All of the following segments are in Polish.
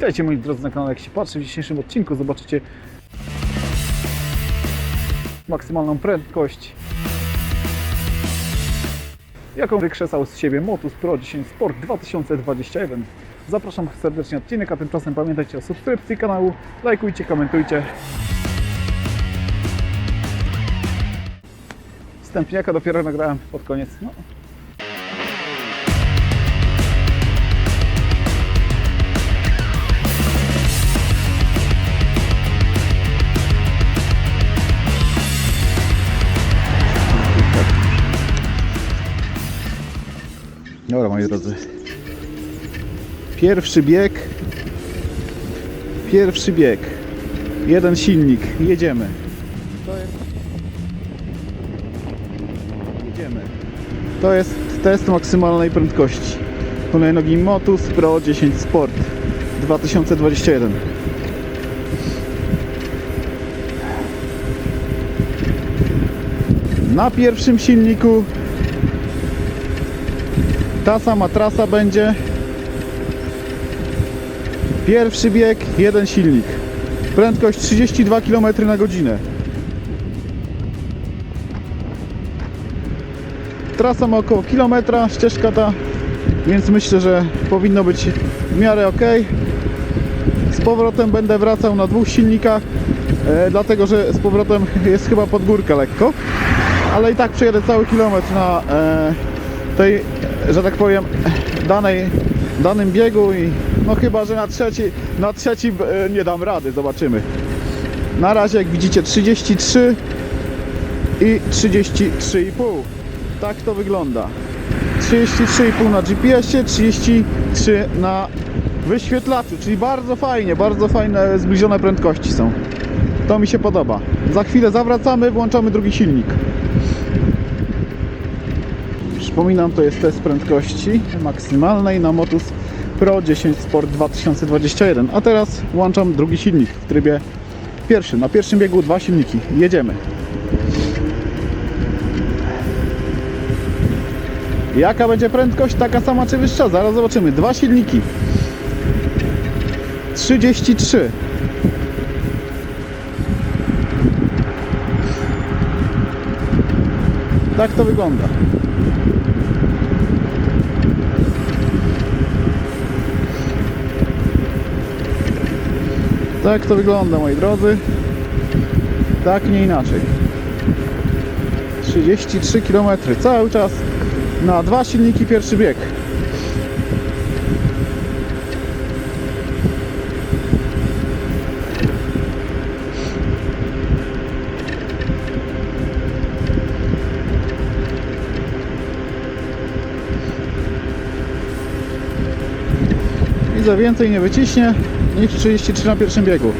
Witajcie moi drodzy na kanale. Jak się patrzy w dzisiejszym odcinku, zobaczycie maksymalną prędkość, jaką wykrzesał z siebie Motus Pro 10 Sport 2021. Zapraszam serdecznie na odcinek, a tymczasem pamiętajcie o subskrypcji kanału, lajkujcie, komentujcie. Wstępniaka dopiero nagrałem pod koniec. No, Dobra, moi drodzy. Pierwszy bieg. Pierwszy bieg. Jeden silnik. Jedziemy. To jest... Jedziemy. To jest test maksymalnej prędkości. Hulajnogi Motus Pro 10 Sport 2021. Na pierwszym silniku ta sama trasa będzie. Pierwszy bieg, jeden silnik. Prędkość 32 km na godzinę. Trasa ma około kilometra, ścieżka ta, więc myślę, że powinno być w miarę ok. Z powrotem będę wracał na dwóch silnikach, e, dlatego że z powrotem jest chyba pod górkę lekko, ale i tak przejadę cały kilometr na e, tej, że tak powiem, danej, danym biegu i no chyba, że na trzeci, na trzeci e, nie dam rady, zobaczymy. Na razie jak widzicie 33 i 33,5. Tak to wygląda. 33,5 na GPS-ie, 33 na wyświetlaczu, czyli bardzo fajnie, bardzo fajne zbliżone prędkości są. To mi się podoba. Za chwilę zawracamy, włączamy drugi silnik. Przypominam, to jest test prędkości maksymalnej na Motus Pro 10 Sport 2021. A teraz włączam drugi silnik w trybie pierwszym. Na pierwszym biegu dwa silniki. Jedziemy. Jaka będzie prędkość? Taka sama czy wyższa? Zaraz zobaczymy. Dwa silniki. 33. Tak to wygląda. Tak to wygląda moi drodzy. Tak nie inaczej. 33 km cały czas na dwa silniki pierwszy bieg. I za więcej nie wyciśnie niż 33 na pierwszym biegu.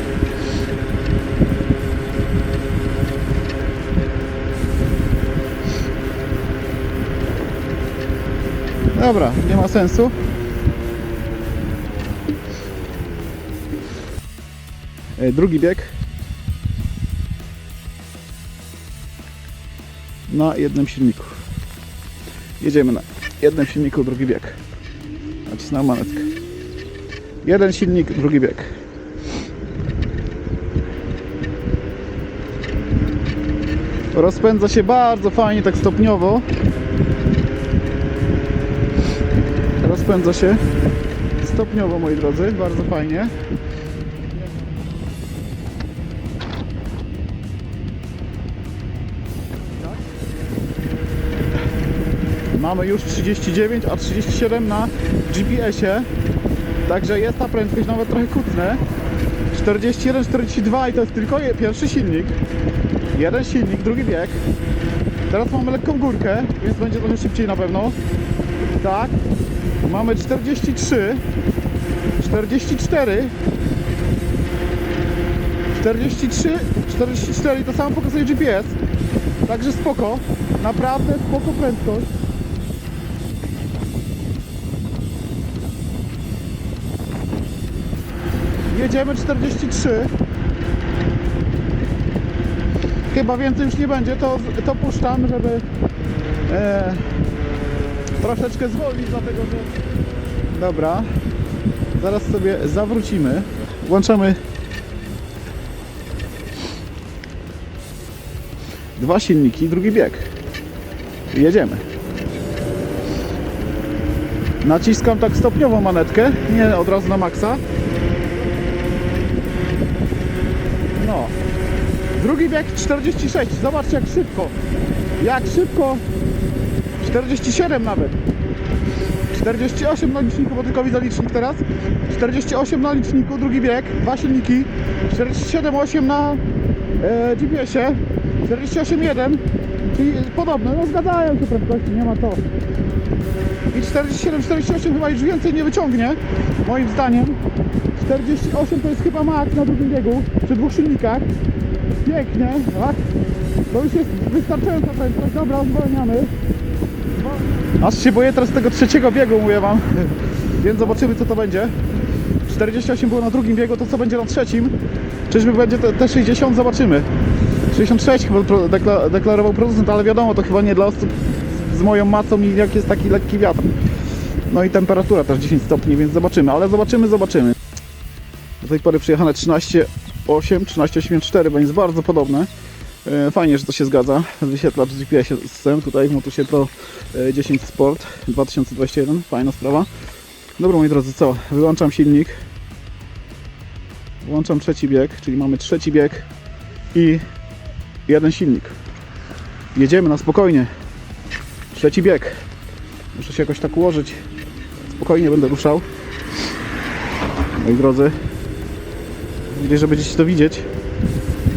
Dobra, nie ma sensu. E, Drugi bieg. Na jednym silniku. Jedziemy na jednym silniku, drugi bieg. Nacisnę manetkę. Jeden silnik, drugi bieg. Rozpędza się bardzo fajnie, tak stopniowo. Rozpędza się stopniowo, moi drodzy, bardzo fajnie. Mamy już 39, a 37 na GPS-ie. Także jest ta prędkość nawet trochę kutne. 41, 42 i to jest tylko pierwszy silnik. Jeden silnik, drugi bieg. Teraz mamy lekką górkę, więc będzie trochę szybciej na pewno. Tak. Mamy 43, 44, 43, 44 i to samo pokazuje GPS. Także spoko. Naprawdę spoko prędkość. Jedziemy 43. Chyba więcej już nie będzie, to, to puszczam, żeby e, troszeczkę zwolnić, dlatego że... Dobra. Zaraz sobie zawrócimy. Włączamy dwa silniki, drugi bieg. Jedziemy. Naciskam tak stopniowo manetkę, nie od razu na maksa. No. Drugi bieg 46. Zobaczcie jak szybko. Jak szybko. 47 nawet. 48 na liczniku, bo tylko widzę licznik teraz. 48 na liczniku, drugi bieg, dwa silniki. 47,8 na e, GPS-ie. 48,1, czyli podobne. No zgadzają się prędkości, nie ma to. I 47, 48 chyba już więcej nie wyciągnie, moim zdaniem. 48 to jest chyba max na drugim biegu, przy dwóch silnikach. Pięknie, tak? To już jest wystarczająca prędkość. Dobra, zwalniamy. Aż się boję teraz tego trzeciego biegu, mówię wam. Więc zobaczymy co to będzie. 48 było na drugim biegu, to co będzie na trzecim? Czyżby będzie te, te 60? Zobaczymy. 66 chyba dekla, deklarował producent, ale wiadomo, to chyba nie dla osób z- moją macą i jak jest taki lekki wiatr. No i temperatura też 10 stopni, więc zobaczymy, ale zobaczymy, zobaczymy. Do tej pory przyjechane 13,8, 13,84, więc bardzo podobne. E, Fajnie, że to się zgadza. Wyświetlacz GPS-em tutaj w Motusie Pro e, 10 Sport 2021. Fajna sprawa. Dobra moi drodzy, co? Wyłączam silnik. Włączam trzeci bieg, czyli mamy trzeci bieg i jeden silnik. Jedziemy na spokojnie. Trzeci bieg. Muszę się jakoś tak ułożyć. Spokojnie będę ruszał. Moi drodzy. Gdzieś, że będziecie to widzieć.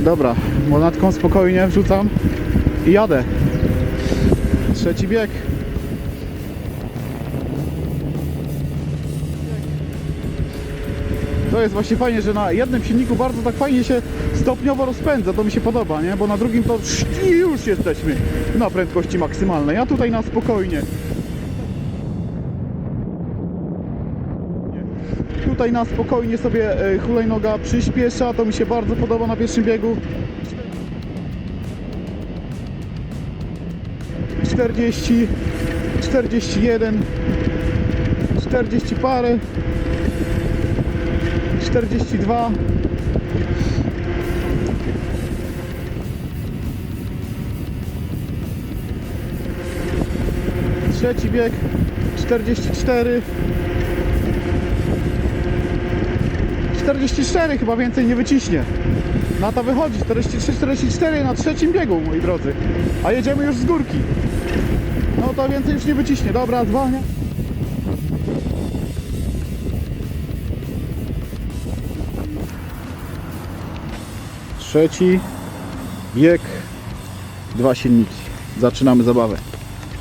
Dobra, monetką spokojnie wrzucam i jadę. Trzeci bieg. To jest właśnie fajnie, że na jednym silniku bardzo tak fajnie się stopniowo rozpędza, to mi się podoba, nie? Bo na drugim to już jesteśmy na prędkości maksymalnej, a tutaj na spokojnie. Tutaj na spokojnie sobie e, hulajnoga przyspiesza, to mi się bardzo podoba na pierwszym biegu. 40, 41, 40 parę, 42. Trzeci bieg 44 44 chyba więcej nie wyciśnie. Na to wychodzi 43-44 na trzecim biegu, moi drodzy. A jedziemy już z górki. No to więcej już nie wyciśnie. Dobra, zwalnia. Trzeci bieg, dwa silniki. Zaczynamy zabawę.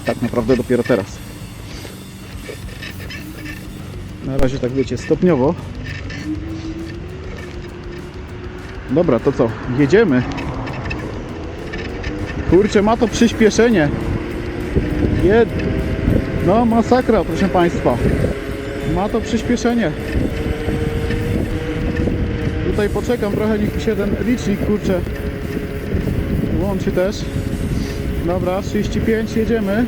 Tak naprawdę dopiero teraz. Na razie tak wiecie, stopniowo. Dobra, to co? Jedziemy. Kurczę, ma to przyspieszenie. Jed... No, masakra, proszę Państwa. Ma to przyspieszenie. Tutaj poczekam trochę, niech mi się ten licznik, kurczę, łączy też. Dobra, 35, jedziemy.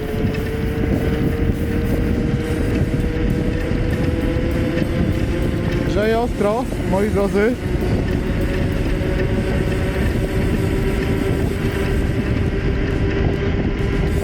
Grzeje ostro, moi drodzy.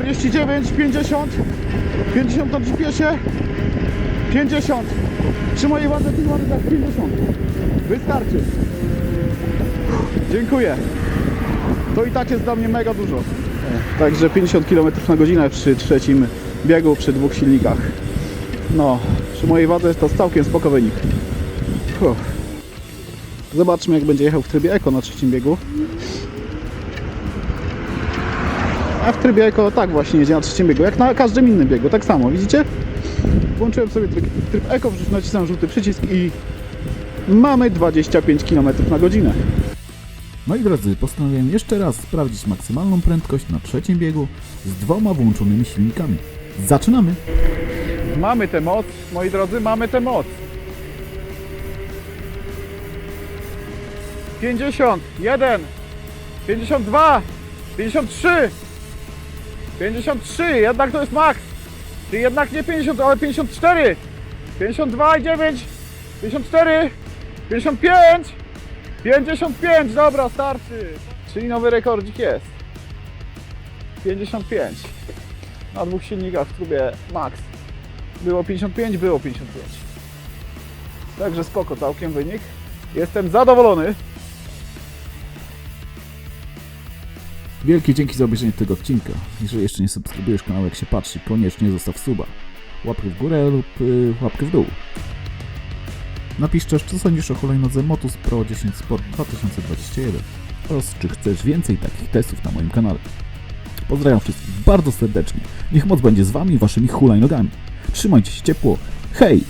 49, 50, 50 na GPS-ie, 50. Przy mojej wadze tych tak 50. Wystarczy. Dziękuję. To i tak jest dla mnie mega dużo. Także 50 km na godzinę przy trzecim biegu, przy dwóch silnikach. No, przy mojej wadze jest to całkiem spoko wynik. Zobaczmy jak będzie jechał w trybie eko na trzecim biegu. A w trybie Eco tak właśnie jedzie na trzecim biegu, jak na każdym innym biegu, tak samo, widzicie? Włączyłem sobie tryb, tryb wrzuc- nacisnąłem żółty przycisk i mamy 25 km na godzinę. Moi drodzy, postanowiłem jeszcze raz sprawdzić maksymalną prędkość na trzecim biegu z dwoma włączonymi silnikami. Zaczynamy! Mamy tę moc, moi drodzy, mamy tę moc. 50, 1, 52, 53, 53, jednak to jest max. Czyli jednak nie 50, ale 54, 52 i 9, 54, 55, 55, dobra, starczy. Czyli nowy rekordzik jest. 55 na dwóch silnikach w trubie max. Było 55, było 55. Także spoko, całkiem wynik. Jestem zadowolony. Wielkie dzięki za obejrzenie tego odcinka. Jeżeli jeszcze nie subskrybujesz kanału jak się patrzy, koniecznie zostaw suba. Łapkę w górę lub y, łapkę w dół. Napisz też, co sądzisz o hulajnodze Motus Pro 10 Sport 2021 oraz czy chcesz więcej takich testów na moim kanale. Pozdrawiam wszystkich bardzo serdecznie. Niech moc będzie z wami i waszymi hulajnogami. Trzymajcie się ciepło. Hej!